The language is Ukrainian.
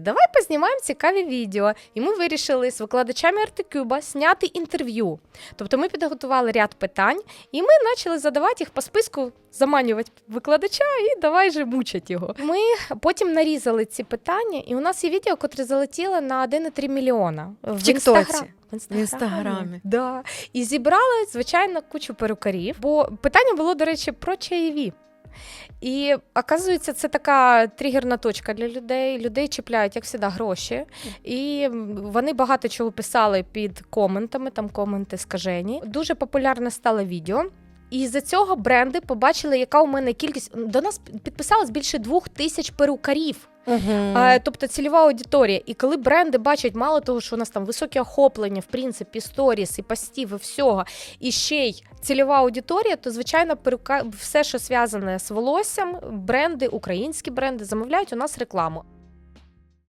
Давай познімаємо цікаві відео. І ми вирішили з викладачами Артикюба зняти інтерв'ю. Тобто ми підготували ряд питань, і ми почали задавати їх по списку, заманювати викладача і давай же мучать його. Ми потім нарізали ці питання, і у нас є відео, котре залетіло на 1,3 мільйона в, Тіктоці. В В Інстаграмі. Да. І зібрали, звичайно, кучу перукарів. Бо питання було, до речі, про чаєві. І оказується, це така тригерна точка для людей. Людей чіпляють, як завжди, гроші. І вони багато чого писали під коментами, там коменти скажені. Дуже популярне стало відео. І з-за цього бренди побачили, яка у мене кількість. До нас підписалось більше двох тисяч перукарів. Е, тобто цільова аудиторія. І коли бренди бачать, мало того, що у нас там високе охоплення, в принципі, сторіс і постів, і всього, і ще й цільова аудиторія, то звичайно все, що зв'язане з волоссям, бренди, українські бренди, замовляють у нас рекламу.